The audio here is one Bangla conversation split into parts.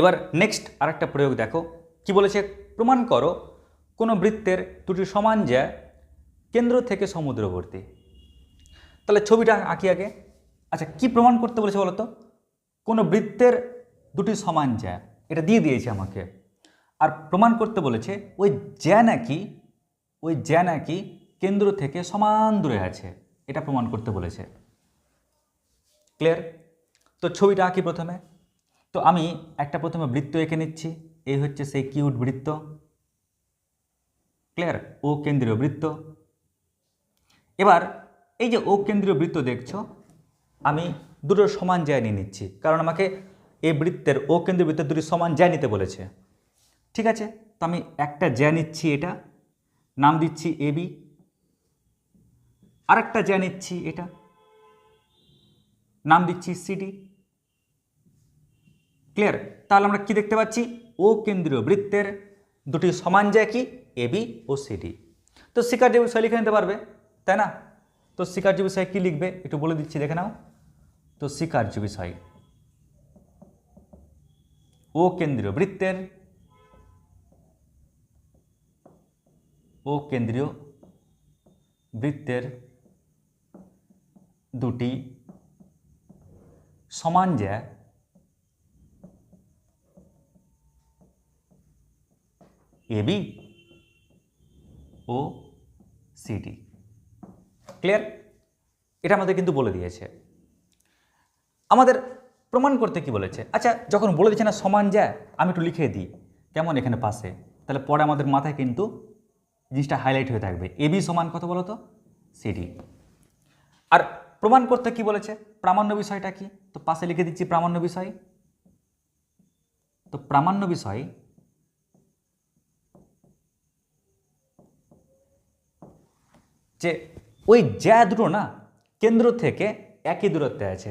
এবার নেক্সট আরেকটা প্রয়োগ দেখো। কি বলেছে? প্রমাণ করো, কোনো বৃত্তের দুটি সমান জ্যা কেন্দ্র থেকে সমুদ্রবর্তী। তাহলে ছবিটা আঁকি আগে। আচ্ছা কি প্রমাণ করতে বলেছে বলতো কোনো বৃত্তের দুটি সমান জ্যা এটা দিয়ে দিয়েছে আমাকে। আর প্রমাণ করতে বলেছে, ওই জ্যা নাকি, ওই জ্যা নাকি কেন্দ্র থেকে সমান দূরে আছে, এটা প্রমাণ করতে বলেছে। ক্লিয়ার তো ছবিটা আঁকি প্রথমে। তো আমি একটা প্রথমে বৃত্ত এঁকে নিচ্ছি। এই হচ্ছে সেই কিউট বৃত্ত। ক্লিয়ার? ও কেন্দ্রীয় বৃত্ত। এবার এই যে ও কেন্দ্রীয় বৃত্ত দেখছ, আমি দুটো সমান জায় নিয়ে নিচ্ছি। কারণ আমাকে এই বৃত্তের ও কেন্দ্রীয় বৃত্তের দুটি সমান জায় নিতে বলেছে। ঠিক আছে? তো আমি একটা জ্যা নিচ্ছি এটা। নাম দিচ্ছি এ বি। আরেকটা জ্যা নিচ্ছি এটা। নাম দিচ্ছি সিডি ক্লিয়ার তাহলে আমরা কি দেখতে পাচ্ছি? ও কেন্দ্রীয় বৃত্তের দুটি সমান যায় কি? এবি ও সিডি তো শিকার্য বিষয় লিখে নিতে পারবে, তাই না? তো শিকার্য বিষয় কি লিখবে? একটু বলে দিচ্ছি, দেখে নাও। তো শিকার্য বিষয় ও কেন্দ্রীয় বৃত্তের ও কেন্দ্রীয় বৃত্তের দুটি সমান জ্যা এবি ও সিডি ক্লিয়ার এটা আমাদের কিন্তু বলে দিয়েছে। আমাদের প্রমাণ করতে কি বলেছে? আচ্ছা যখন বলে দিচ্ছে না, সমান যায়, আমি একটু লিখে দিই। কেমন এখানে পাশে তাহলে পরে আমাদের মাথায় কিন্তু জিনিসটা হাইলাইট হয়ে থাকবে। এবি সমান কত বলো তো? সিডি আর প্রমাণ করতে কি বলেছে? প্রামাণ্য বিষয়টা কি? তো পাশে লিখে দিচ্ছি প্রামাণ্য বিষয়। তো প্রামাণ্য বিষয় যে ওই জ্যা দুটো না কেন্দ্র থেকে একই দূরত্বে আছে।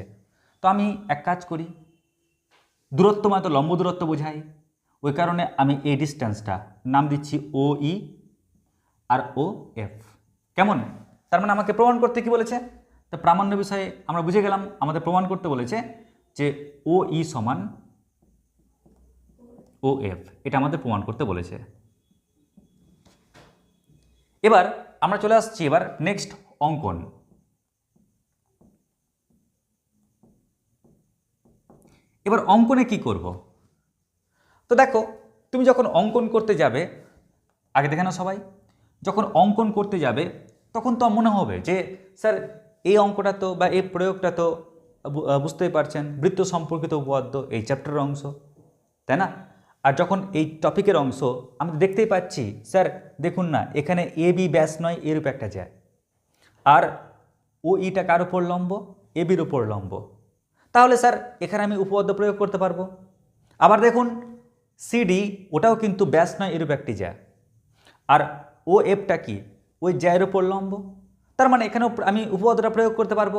তো আমি এক কাজ করি, দূরত্ব মানে তো লম্ব দূরত্ব বোঝাই। ওই কারণে আমি এই ডিস্টেন্সটা নাম দিচ্ছি ও ই আর ও এফ কেমন? তার মানে আমাকে প্রমাণ করতে কি বলেছে? তো প্রামাণ্য বিষয়ে আমরা বুঝে গেলাম, আমাদের প্রমাণ করতে বলেছে যে ও ই সমান ও এফ এটা আমাদের প্রমাণ করতে বলেছে। এবার আমরা চলে আসছি এবার নেক্সট অঙ্কন। এবার অঙ্কনে কি করব? তো দেখো, তুমি যখন অঙ্কন করতে যাবে, আগে দেখে না সবাই, যখন অঙ্কন করতে যাবে, তখন তো মনে হবে যে, স্যার, এই অঙ্কটা তো বা এই প্রয়োগটা তো বুঝতেই পারছেন, বৃত্ত সম্পর্কিত উপপাদ্য, এই চ্যাপ্টারের অংশ, তাই না? আর যখন এই টপিকের অংশ আমি দেখতেই পাচ্ছি, স্যার দেখুন না, এখানে এ বি ব্যাস নয় এরূপ একটা যায়। আর ও ইটা কার উপর লম্ব? এ বির ওপর লম্ব। তাহলে স্যার এখানে আমি উপপাদ্য প্রয়োগ করতে পারব। আবার দেখুন সিডি ওটাও কিন্তু ব্যাস নয় এরূপ একটি জ্যা আর ও এফটা কি? ওই জ্যায়ের উপর লম্ব। তার মানে এখানেও আমি উপপাদ্যটা প্রয়োগ করতে পারব।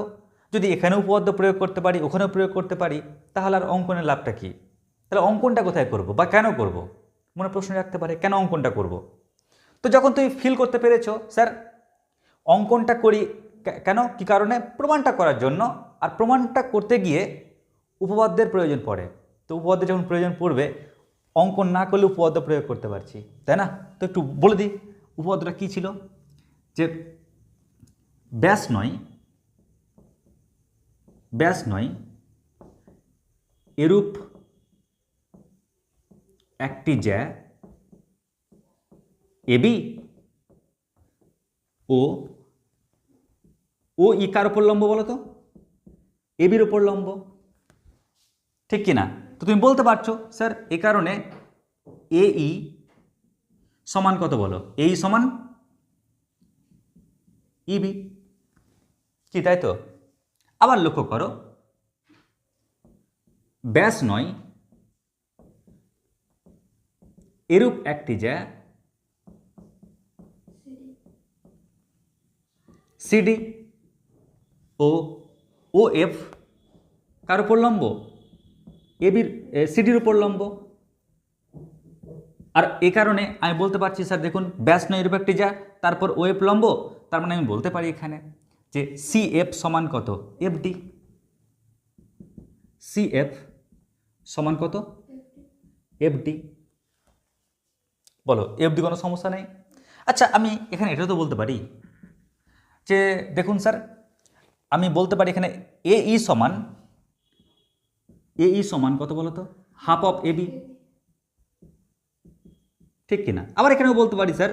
যদি এখানেও উপপাদ্য প্রয়োগ করতে পারি, ওখানেও প্রয়োগ করতে পারি, তাহলে আর অঙ্কনের লাভটা কি? তাহলে অঙ্কনটা কোথায় করব বা কেন করব? মনে প্রশ্ন রাখতে পারে, কেন অঙ্কনটা করব? তো যখন তুমি ফিল করতে পেরেছ, স্যার, অঙ্কনটা করি কেন? কি কারণে? প্রমাণটা করার জন্য। আর প্রমাণটা করতে গিয়ে উপপাদ্যের প্রয়োজন পড়ে। তো উপপাদ্যের যখন প্রয়োজন পড়বে, অঙ্কন না করলে উপপাদ্য প্রয়োগ করতে পারছি, তাই না? তো একটু বলে দিই, উপপাদ্যটা কী ছিল? যে ব্যাস নয় ব্যাস নয়, এরূপ একটি জ্যা এবি ও। ও ই কার ওপর লম্ব বলো তো? এবির ওপর লম্ব। ঠিক কি না তো তুমি বলতে পারছ, স্যার, এ কারণে এ ই সমান কত বলো? এ ই সমান ইবি কি, তাই তো? আবার লক্ষ্য করো। ব্যাস নয় এরূপ একটি যা সিডি ও ও এফ কার উপর লম্ব? এবির সিডির উপর লম্ব। আর এ কারণে আমি বলতে পারছি, স্যার, দেখুন, ব্যাস নয়, এরূপ একটি যা, তারপর ও এফ লম্ব, তার মানে আমি বলতে পারি এখানে যে সি এফ সমান কত? এফ ডি সি এফ সমান কত? এফডি বলো এফডি কোনো সমস্যা নেই? আচ্ছা আমি এখানে এটা তো বলতে পারি যে, দেখুন স্যার, আমি বলতে পারি এখানে এ ই সমান, এ ই সমান কত বলো তো? Half of A B. ঠিক কিনা? আবার এখানেও বলতে পারি স্যার,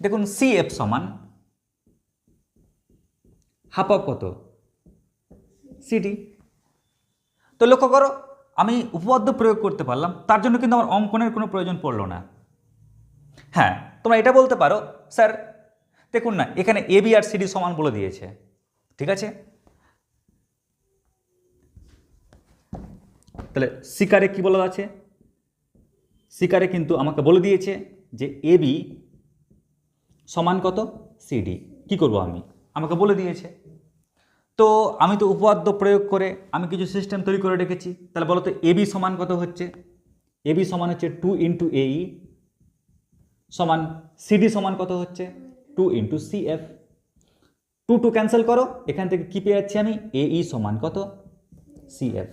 দেখুন, সি এফ সমান হাফ অফ কত? সিডি তো লক্ষ্য করো, আমি উপপাদ্য প্রয়োগ করতে পারলাম, তার জন্য কিন্তু আমার অঙ্কনের কোনো প্রয়োজন পড়ল না। হ্যাঁ তোমরা এটা বলতে পারো, স্যার, দেখুন না, এখানে এ বি আর সিডি সমান বলে দিয়েছে, ঠিক আছে? তাহলে শিকারে কি বলা আছে? শিকারে কিন্তু আমাকে বলে দিয়েছে যে এ বি সমান কত? সিডি কি করব আমি? আমাকে বলে দিয়েছে। তো আমি তো উপপাদ্য প্রয়োগ করে আমি কিছু সিস্টেম তৈরি করে রেখেছি। তাহলে বলো তো এবি সমান কত হচ্ছে? এবি সমান হচ্ছে টু ইন্টু এই সমান সিডি সমান কত হচ্ছে? Two into C F two two cancel করো, এখান থেকে কী পেয়ে যাচ্ছি আমি? এ ই সমান কত? সি এফ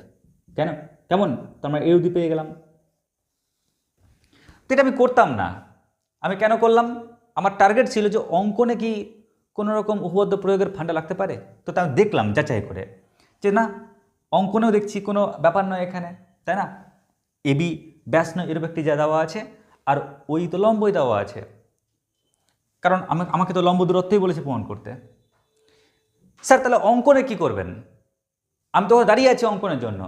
কেন? কেমন? তো আমরা এ অবধি পেয়ে গেলাম। তো এটা আমি করতাম না। আমি কেন করলাম? আমার টার্গেট ছিল যে অঙ্কনে কি কোনো রকম উপপাদ্য প্রয়োগের ফান্ডা লাগতে পারে? তো তা দেখলাম যাচাই করে যে না, অঙ্কনেও দেখছি কোনো ব্যাপার নয় এখানে, তাই না? এবি ব্যাস নয় এরকম একটি যা দেওয়া আছে। আর ওই তো লম্বই দেওয়া আছে। কারণ আমি, আমাকে তো লম্ব দূরত্বই বলেছে প্রমাণ করতে। স্যার, তাহলে অঙ্কনে কি করবেন? আমি তো দাঁড়িয়ে আছি অঙ্কনের জন্য।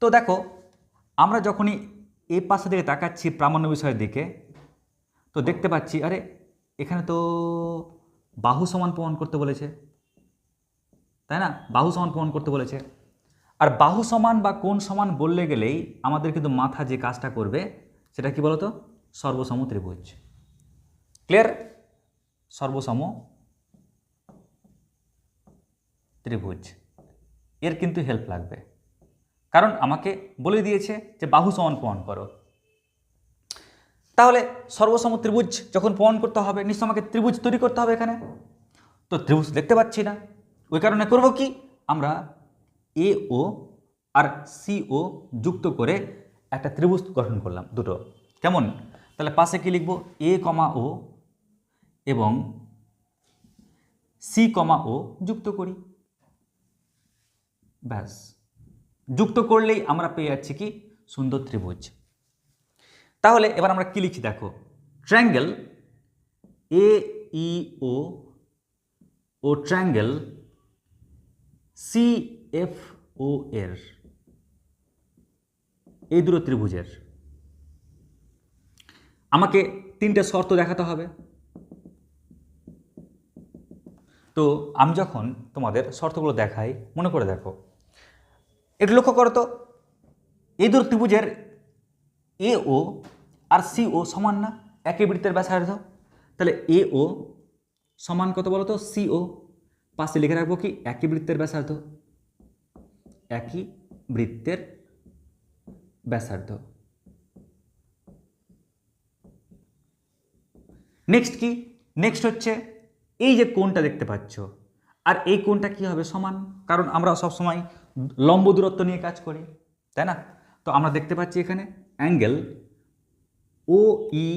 তো দেখো, আমরা যখনই এই পাশে দিকে তাকাচ্ছি প্রামাণ্য বিষয়ের দিকে, তো দেখতে পাচ্ছি, আরে, এখানে তো বাহু সমান প্রমাণ করতে বলেছে। তাই না? বাহু সমান প্রমাণ করতে বলেছে। আর বাহু সমান বা কোন সমান বললে গেলেই আমাদের কিন্তু মাথা যে কাজটা করবে সেটা কি বলতো? সর্বসম ত্রিভুজ। ক্লিয়ার সর্বসম ত্রিভুজ। এর কিন্তু হেল্প লাগবে। কারণ আমাকে বলে দিয়েছে যে বাহু সমান প্রমাণ করো। তাহলে সর্বসম ত্রিভুজ যখন প্রমাণ করতে হবে, নিশ্চয় আমাকে ত্রিভুজ তৈরি করতে হবে এখানে? তো ত্রিভুজ দেখতে পাচ্ছি না। ওই কারণে করব কি? আমরা এ ও আর সি ও যুক্ত করে একটা ত্রিভুজ গঠন করলাম দুটো। কেমন? তাহলে পাশে কি লিখব? এ কমা ও এবং সি কমা ও যুক্ত করি। ব্যাস। যুক্ত করলেই আমরা পেয়ে যাচ্ছি কি? সুন্দর ত্রিভুজ। তাহলে এবার আমরা কি লিখছি দেখো? Triangle A E O O triangle C F O এর। এই দুটো ত্রিভুজের। আমাকে তিনটে শর্ত দেখাতে হবে। তো আমি যখন তোমাদের শর্তগুলো দেখাই, মনে করে দেখো। একটু লক্ষ্য করো তো, এই দুটো ত্রিভুজের এ, ও আর সি, ও সমান না? একই বৃত্তের ব্যাসার্ধ তাহলে এ, ও সমান কত বলো তো? C, O. পাশে লিখে রাখব কি? একই বৃত্তের ব্যাসার্ধ একই বৃত্তের ব্যাসার্ধ। নেক্সট কি? নেক্সট হচ্ছে এই যে কোণটা দেখতে পাচ্ছ। আর এই কোণটা কি হবে সমান? কারণ আমরা সবসময় লম্ব দূরত্ব নিয়ে কাজ করি, তাই না? তো আমরা দেখতে পাচ্ছি এখানে অ্যাঙ্গেল ও ই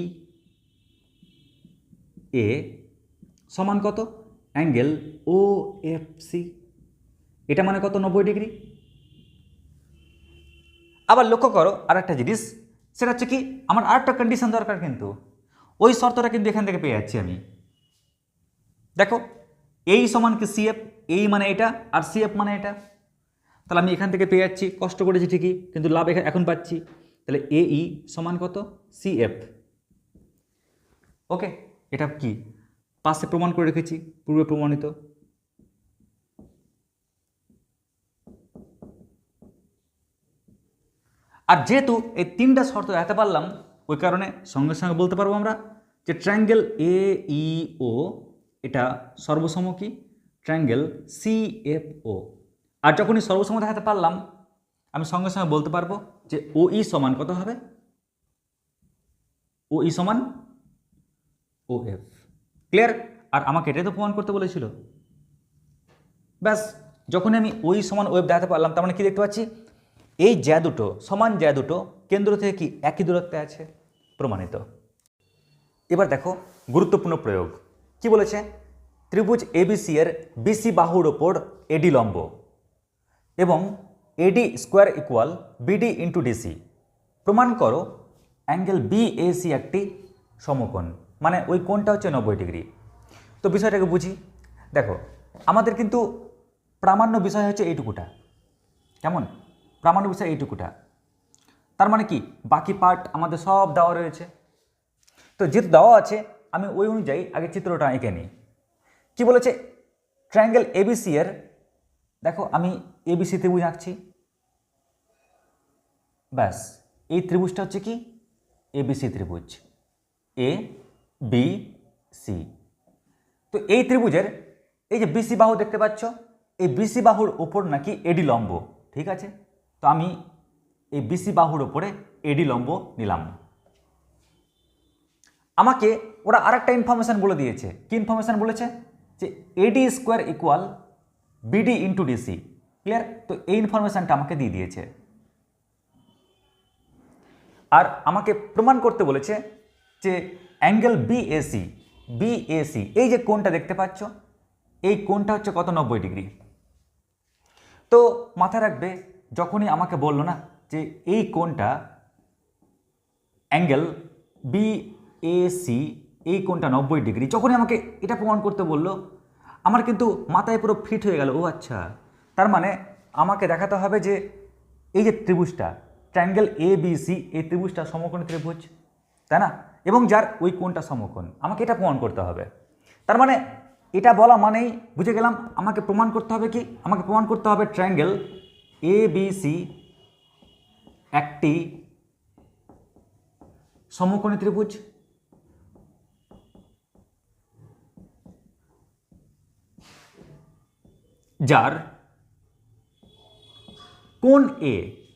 এ সমান কত? অ্যাঙ্গেল ও এফ সি এটা মানে কত? নব্বই ডিগ্রি। আবার লক্ষ্য করো আর একটা জিনিস, সেটা হচ্ছে কি, আমার আর একটা কন্ডিশন দরকার কিন্তু। ওই শর্তটা কিন্তু এখান থেকে পেয়ে যাচ্ছি আমি। দেখো এই সমান কি সিএফ এই মানে এটা, আর সিএফ মানে এটা। তাহলে আমি এখান থেকে পেয়ে যাচ্ছি, কষ্ট করেছি ঠিকই, কিন্তু লাভ এখা- এখন পাচ্ছি। তাহলে এ ই সমান কত? সিএফ ওকে এটা কি? পাশে প্রমাণ করে রেখেছি, পূর্বে প্রমাণিত। আর যেহেতু এই তিনটা শর্ত দেখাতে পারলাম, ওই কারণে সঙ্গে সঙ্গে বলতে পারব আমরা যে ট্রায়াঙ্গেল এ ই ও এটা সর্বসম কি? ট্রায়াঙ্গেল সি এফ ও আর যখনই সর্বসম দেখাতে পারলাম, আমি সঙ্গে সঙ্গে বলতে পারব যে ও ই সমান কত হবে? ও ই সমান ও এফ ক্লিয়ার আর আমাকে এটাই তো প্রমাণ করতে বলেছিল। ব্যাস, যখনই আমি ওই সমান ওয়েব দেখাতে পারলাম, তার মানে কি দেখতে পাচ্ছি? এই জ্যা দুটো, সমান জ্যা দুটো কেন্দ্র থেকে কি একই দূরত্বে আছে? প্রমাণিত। এবার দেখো গুরুত্বপূর্ণ প্রয়োগ। কি বলেছে? ত্রিভুজ এবিসি এর বিসি বাহুর ওপর এডি লম্ব এবং AD square equal BD into DC প্রমাণ করো, অ্যাঙ্গেল বিএসি একটি সমকোণ মানে ওই কোণটা হচ্ছে নব্বই ডিগ্রি। তো বিষয়টাকে বুঝি। দেখো, আমাদের কিন্তু প্রামাণ্য বিষয় হচ্ছে এইটুকুটা। কেমন? প্রামাণ্য বিষয় এইটুকুটা। তার মানে কি? বাকি পার্ট আমাদের সব দেওয়া রয়েছে। তো যেহেতু দেওয়া আছে, আমি ওই অনুযায়ী আগে চিত্রটা এঁকে নিই। কী বলেছে? ট্রায়াঙ্গেল এবিসি এর, দেখো আমি এবিসি ত্রিভুজ আঁকছি। ব্যাস, এই ত্রিভুজটা হচ্ছে কি? এবিসি ত্রিভুজ। এ বি সি তো এই ত্রিভুজের, এই যে বিসি বাহু দেখতে পাচ্ছ, এই বিসি বাহুর ওপর নাকি এডি লম্ব, ঠিক আছে? তো আমি এই বিসি বাহুর ওপরে এডি লম্ব নিলাম। আমাকে ওরা আরেকটা ইনফরমেশান বলে দিয়েছে। কি ইনফরমেশান বলেছে? যে AD square equal BD into DC clear তো এই ইনফরমেশানটা আমাকে দিয়ে দিয়েছে। আর আমাকে প্রমাণ করতে বলেছে যে অ্যাঙ্গেল বিএসি বিএসি এই যে কোণটা দেখতে পাচ্ছ, এই কোণটা হচ্ছে কত? নব্বই ডিগ্রি। তো মাথায় রাখবে যখনই আমাকে বলল না যে এই কোণটা অ্যাঙ্গেল বি এ সি এই কোণটা নব্বই ডিগ্রি, যখনই আমাকে এটা প্রমাণ করতে বলল, আমার কিন্তু মাথায় পুরো ফিট হয়ে গেল, ও আচ্ছা। তার মানে আমাকে দেখাতে হবে যে এই যে ত্রিভুজটা ট্রায়াঙ্গেল এ বি সি এই ত্রিভুজটা সমকোণী ত্রিভুজ, তাই না? এবং যার ওই কোণটা সমকোণ, আমাকে এটা প্রমাণ করতে হবে। তার মানে এটা বলা মানেই বুঝে গেলাম, আমাকে প্রমাণ করতে হবে কি? আমাকে প্রমাণ করতে হবে ট্রায়াঙ্গেল এ বি সি একটি সমকোণী ত্রিভুজ। যার কোণ এ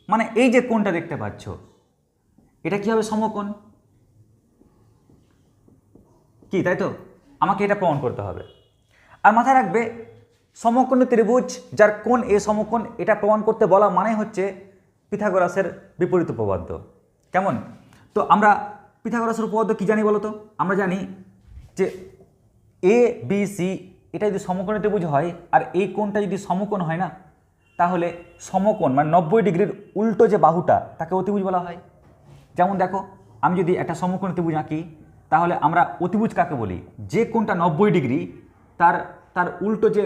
মানে এই যে কোণটা দেখতে পাচ্ছ, এটা কি হবে সমকোণ? কি, তাই তো? আমাকে এটা প্রমাণ করতে হবে। আর মাথায় রাখবে সমকোণী ত্রিভুজ, যার কোণ এ সমকোণ, এটা প্রমাণ করতে বলা মানে হচ্ছে পিথাগোরাসের বিপরীত উপপাদ্য। কেমন? তো আমরা পিথাগোরাসের উপপাদ্য কী জানি বলো তো আমরা জানি যে এ বি সি এটা যদি সমকোণী ত্রিভুজ হয়, আর এই কোণটা যদি সমকোণ হয় না, তাহলে সমকোণ মানে নব্বই ডিগ্রির উল্টো যে বাহুটা, তাকে অতিভুজ বলা হয়। যেমন দেখো, আমি যদি একটা সমকোণ ত্রিভুজ আঁকি, তাহলে আমরা অতিভুজ কাকে বলি? যে কোণটা নব্বই ডিগ্রি, তার তার উল্টো যে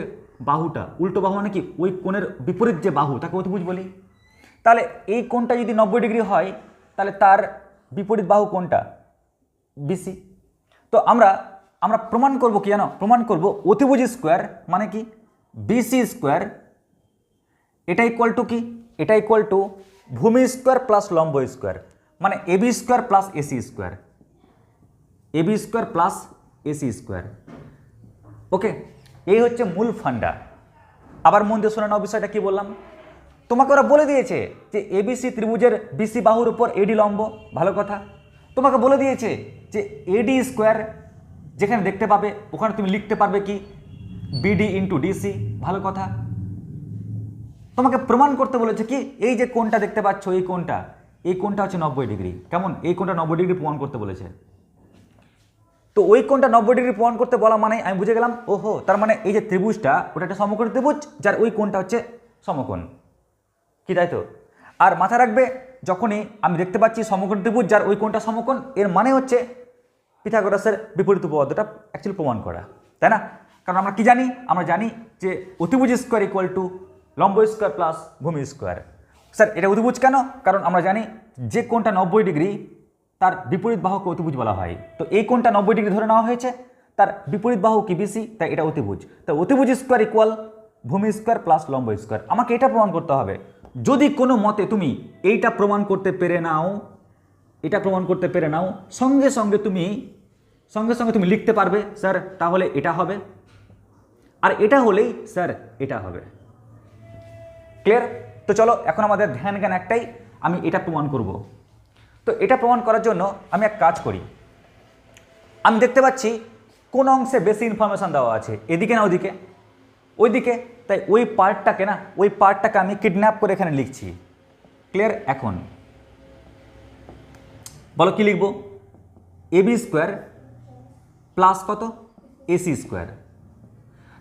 বাহুটা, উল্টো বাহু মানে কি? ওই কোণের বিপরীত যে বাহু, তাকে অতিভুজ বলি। তাহলে এই কোণটা যদি নব্বই ডিগ্রি হয়, তাহলে তার বিপরীত বাহু কোনটা বিসি তো আমরা আমরা প্রমাণ করব কি জানো? প্রমাণ করব অতিভুজ স্কোয়ার মানে কি? বিসি স্কোয়ার, এটা ইকুয়াল টু কি? এটা ইকুয়াল টু ভূমি স্কোয়ার প্লাস লম্ব স্কোয়ার। মানে AB square plus AC square. AB square plus AC square. Okay এই হচ্ছে মূল ফান্ডা। আবার মন দিয়ে শোনা নাও বিষয়টা কি বললাম? তোমাকে ওরা বলে দিয়েছে যে এবিসি ত্রিভুজের বিসি বাহুর উপর এডি লম্ব, ভালো কথা। তোমাকে বলে দিয়েছে যে এডি স্কোয়ার যেখানে দেখতে পাবে, ওখানে তুমি লিখতে পারবে কি? বিডি ইন্টু ডিসি ভালো কথা। তোমাকে প্রমাণ করতে বলেছে কি? এই যে কোনটা দেখতে পাচ্ছ, এই কোনটা এই কোনটা হচ্ছে নব্বই ডিগ্রি। কেমন? এই কোনটা নব্বই ডিগ্রি প্রমাণ করতে বলেছে। তো ওই কোনটা নব্বই ডিগ্রি প্রমাণ করতে বলা মানে আমি বুঝে গেলাম, ওহো, তার মানে এই যে ত্রিভুজটা, ওটা একটা সমকোণ ত্রিভুজ, যার ওই কোনটা হচ্ছে সমকোণ। কি তাই তো? আর মাথায় রাখবে, যখনই আমি দেখতে পাচ্ছি সমকোণ ত্রিভুজ যার ওই কোনটা সমকোণ, এর মানে হচ্ছে পিথাগোরাসের বিপরীত উপপাদ্যটা অ্যাকচুয়ালি প্রমাণ করা, তাই না? কারণ আমরা কি জানি? আমরা জানি যে অতিভুজ স্কোয়ার ইকুয়াল টু লম্ব স্কোয়ার প্লাস ভূমি স্কোয়ার স্যার, এটা অতিভুজ কেন? কারণ আমরা জানি যে কোনটা নব্বই ডিগ্রি তার বিপরীত বাহুকে অতিভুজ বলা হয়। তো এই কোনটা নব্বই ডিগ্রি ধরে নেওয়া হয়েছে। তার বিপরীত বাহু কি বিসি তাই এটা অতিভুজ। তো অতিভুজ স্কোয়ার ইকুয়াল ভূমি স্কোয়ার প্লাস লম্ব স্কোয়ার আমাকে এটা প্রমাণ করতে হবে। যদি কোনো মতে তুমি এইটা প্রমাণ করতে পেরে নাও, এটা প্রমাণ করতে পেরে নাও, সঙ্গে সঙ্গে তুমি, সঙ্গে সঙ্গে তুমি লিখতে পারবে, স্যার, তাহলে এটা হবে। আর এটা হলেই, স্যার, এটা হবে। ক্লিয়ার তো চলো, এখন আমাদের ধ্যান জ্ঞান একটাই। আমি এটা প্রমাণ করব। তো এটা প্রমাণ করার জন্য আমি এক কাজ করি। আমি দেখতে পাচ্ছি কোন অংশে বেশি ইনফরমেশান দেওয়া আছে, এদিকে না ওদিকে? ওইদিকে, তাই ওই পার্টটাকে না, ওই পার্টটাকে আমি কিডন্যাপ করে এখানে লিখছি। ক্লিয়ার এখন। বলো কি লিখব? এ বি স্কোয়ার প্লাস কত? AC square.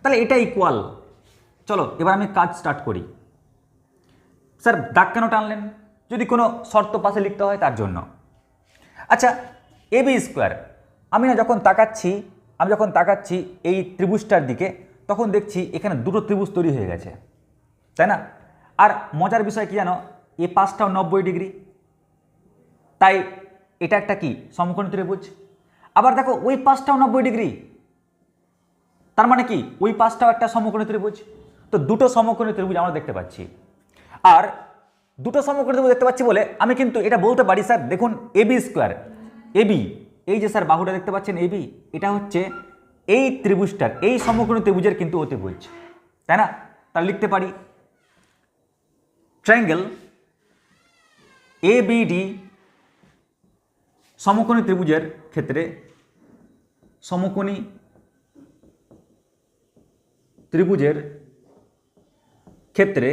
তাহলে এটা ইকুয়াল চলো, এবার আমি কাজ স্টার্ট করি। স্যার, দাগ কেন টানলেন? যদি কোনো শর্ত পাশে লিখতে হয় তার জন্য। আচ্ছা এ বি স্কোয়ার, আমি না যখন তাকাচ্ছি, আমি যখন তাকাচ্ছি এই ত্রিভুজটার দিকে, তখন দেখছি এখানে দুটো ত্রিভুজ তৈরি হয়ে গেছে, তাই না? আর মজার বিষয় কি জানো? এ পাঁচটাও নব্বই ডিগ্রি। তাই এটা একটা কি? সমকোণী ত্রিভুজ। আবার দেখো, ওই পাঁচটাও নব্বই ডিগ্রি। তার মানে কি? ওই পাঁচটাও একটা সমকোণী ত্রিভুজ। তো দুটো সমকোণ ত্রিভুজ আমরা দেখতে পাচ্ছি। আর দুটো সমকোণী দেখতে পাচ্ছি বলে আমি কিন্তু এটা বলতে পারি, স্যার। দেখুন এবি স্কোয়ার। এবি এই যে, স্যার, বাহুটা দেখতে পাচ্ছেন এবি এটা হচ্ছে এই ত্রিভুজটার, এই সমকোণী ত্রিভুজের কিন্তু অতিভুজ। তাই না? তাহলে লিখতে পারি, ট্রায়াঙ্গেল এ বিডি সমকোণী ত্রিভুজের ক্ষেত্রে সমকোণী ত্রিভুজের ক্ষেত্রে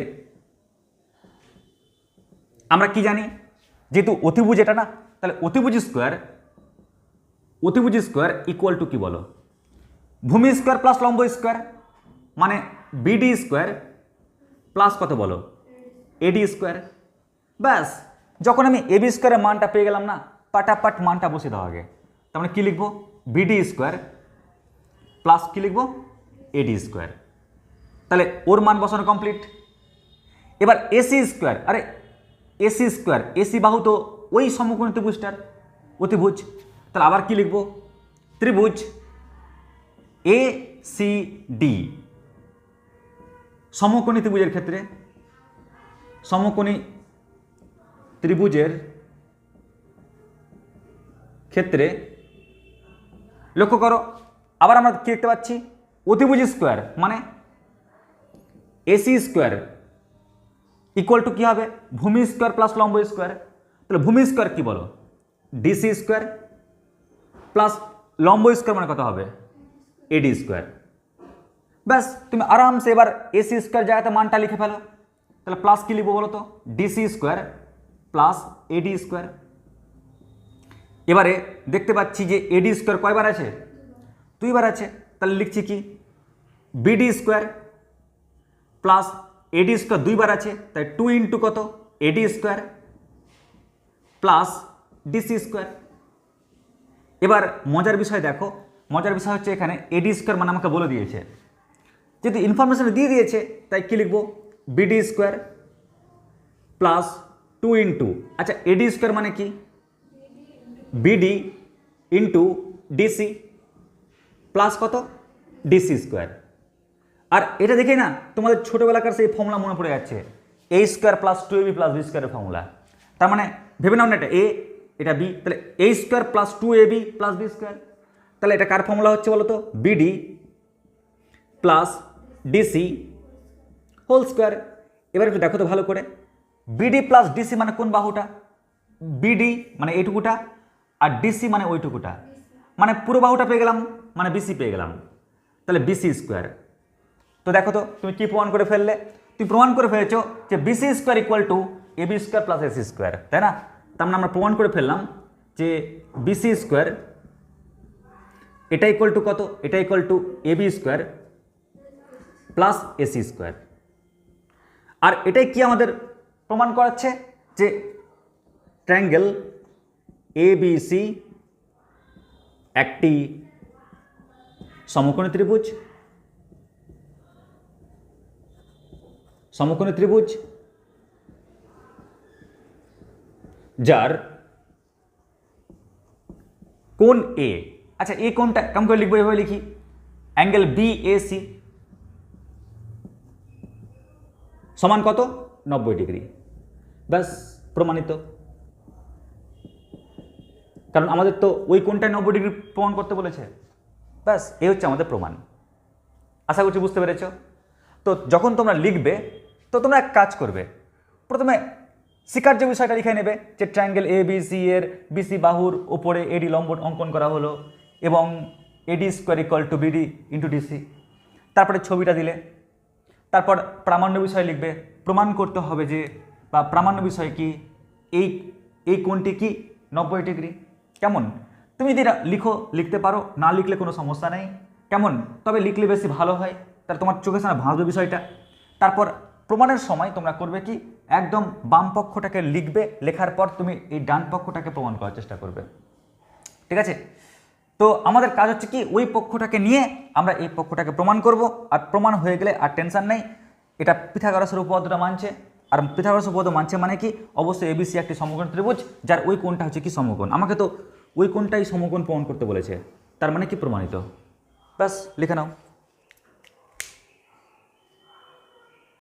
আমরা কি জানি? যেহেতু অতিভুজ এটা না, তাহলে অতিভুজ স্কোয়ার অতিভুজ স্কোয়ার ইকুয়াল টু কি বলো? ভূমি স্কোয়ার প্লাস লম্ব স্কোয়ার মানে বিডি স্কোয়ার প্লাস কত বলো? AD square. ব্যাস, যখন আমি এবি স্কোয়ারের মানটা পেয়ে গেলাম না, পাটাপাট মানটা বসে দেওয়া আগে। তার মানে কী লিখব? বিডি স্কোয়ার প্লাস কী লিখব? AD square. তাহলে ওর মান বসানো কমপ্লিট এবার এসি স্কোয়ার, আরে এসি স্কোয়ার এসি বাহু তো ওই সমকোণ ত্রিভুজটার অতিভুজ। তাহলে আবার কি লিখব? ত্রিভুজ এ সি ডি সমকোণী ত্রিভুজের ক্ষেত্রে সমকোণী ত্রিভুজের ক্ষেত্রে লক্ষ্য করো, আবার আমরা কি দেখতে পাচ্ছি? অতিভুজ স্কোয়ার মানে এসি স্কোয়ার ইকুয়াল টু কী হবে? ভূমি স্কোয়ার প্লাস লম্ব স্কোয়ার তাহলে ভূমি স্কোয়ার কী বলো? ডিসি স্কোয়ার প্লাস লম্ব স্কোয়ার মানে কত হবে? এডি স্কোয়ার ব্যাস, তুমি আরামসে এবার এসি স্কোয়ার জায়গাতে মানটা লিখে ফেলো। তাহলে প্লাস কী লিখব বলো তো? DC square plus AD square এবারে দেখতে পাচ্ছি যে এডি স্কোয়ার কয়বার আছে? দুইবার আছে। তাহলে লিখছি কি? BD square plus AD square দুইবার আছে, তাই টু ইন্টু কত? AD square plus DC square. এবার মজার বিষয় দেখো, মজার বিষয় হচ্ছে এখানে এডি স্কোয়ার মানে আমাকে বলে দিয়েছে। যদি ইনফরমেশন দিয়ে দিয়েছে, তাই কী লিখব? BD square plus two into. আচ্ছা এডি স্কোয়ার মানে কি? বিডি ইন্টু ডিসি প্লাস কত? DC square. আর এটা দেখে না, তোমাদের ছোটোবেলাকার সেই ফর্মুলা মনে পড়ে যাচ্ছে। A square plus two A B plus B স্কোয়ারের ফর্মুলা তার মানে ভেবে নাও না এটা এ এটা বি তাহলে A square plus two A B plus B square তাহলে এটা কার ফর্মুলা হচ্ছে বলো তো? BD plus DC whole square এবার একটু দেখো তো ভালো করে। বিডি প্লাস ডিসি মানে কোন বাহুটা? বিডি মানে এইটুকুটা, আর ডিসি মানে ওইটুকুটা। মানে পুরো বাহুটা পেয়ে গেলাম মানে বিসি পেয়ে গেলাম। তাহলে বিসি স্কোয়ার তো দেখো তো, তুমি কি প্রমাণ করে ফেললে? তুমি প্রমাণ করে ফেলেছো যে BC square equal to A B square plus AC square তাই না? তার মানে আমরা প্রমাণ করে ফেললাম যে বিসি স্কোয়ার এটা ইকুয়াল টু কত? এটা equal to A B square plus AC square আর এটাই কি আমাদের প্রমাণ করাচ্ছে? যে ট্রায়াঙ্গেল এ বি সি একটি সমকোণী ত্রিভুজ সমকোণী ত্রিভুজ, যার কোন এ আচ্ছা এ কোনটা কেমন করে লিখব এভাবে লিখি? অ্যাঙ্গেল বি এ সি সমান কত? নব্বই ডিগ্রি। ব্যাস, প্রমাণিত। কারণ আমাদের তো ওই কোনটায় নব্বই ডিগ্রি প্রমাণ করতে বলেছে। ব্যাস, এ হচ্ছে আমাদের প্রমাণ। আশা করছি বুঝতে পেরেছ? তো যখন তোমরা লিখবে তো তোমরা এক কাজ করবে। প্রথমে স্বীকার্য বিষয়টা লিখে নেবে যে ট্রায়াঙ্গেল এ বি সি এর বিসি বাহুর ওপরে এডি লম্ব অঙ্কন করা হলো এবং AD square equal to BD into DC তারপরে ছবিটা দিলে। তারপর প্রামাণ্য বিষয় লিখবে। প্রমাণ করতে হবে যে বা প্রামাণ্য বিষয় কি? এই এই কোণটি কি? নব্বই ডিগ্রি। কেমন? তুমি যদি লিখো, লিখতে পারো। না লিখলে কোনো সমস্যা নেই। কেমন? তবে লিখলে বেশি ভালো হয়। তাহলে তোমার চোখের সামনে ভাঁজবে বিষয়টা। তারপর প্রমাণের সময় তোমরা করবে কি? একদম বাম পক্ষটাকে লিখবে, লেখার পর তুমি এই ডান পক্ষটাকে প্রমাণ করার চেষ্টা করবে। ঠিক আছে? তো আমাদের কাজ হচ্ছে কি? ওই পক্ষটাকে নিয়ে আমরা এই পক্ষটাকে প্রমাণ করব। আর প্রমাণ হয়ে গেলে আর টেনশন নেই। এটা পিথাগোরাসের উপপাদ্যটা মানছে। আর পিথাগোরাস উপপাদ্য মানছে মানে কি? অবশ্যই এবিসি একটি সমকোণ ত্রিভুজ, যার ওই কোণটা হচ্ছে কি সমকোণ? আমাকে তো ওই কোণটাই সমকোণ প্রমাণ করতে বলেছে। তার মানে কি প্রমাণিত? ব্যাস, লিখে নাও।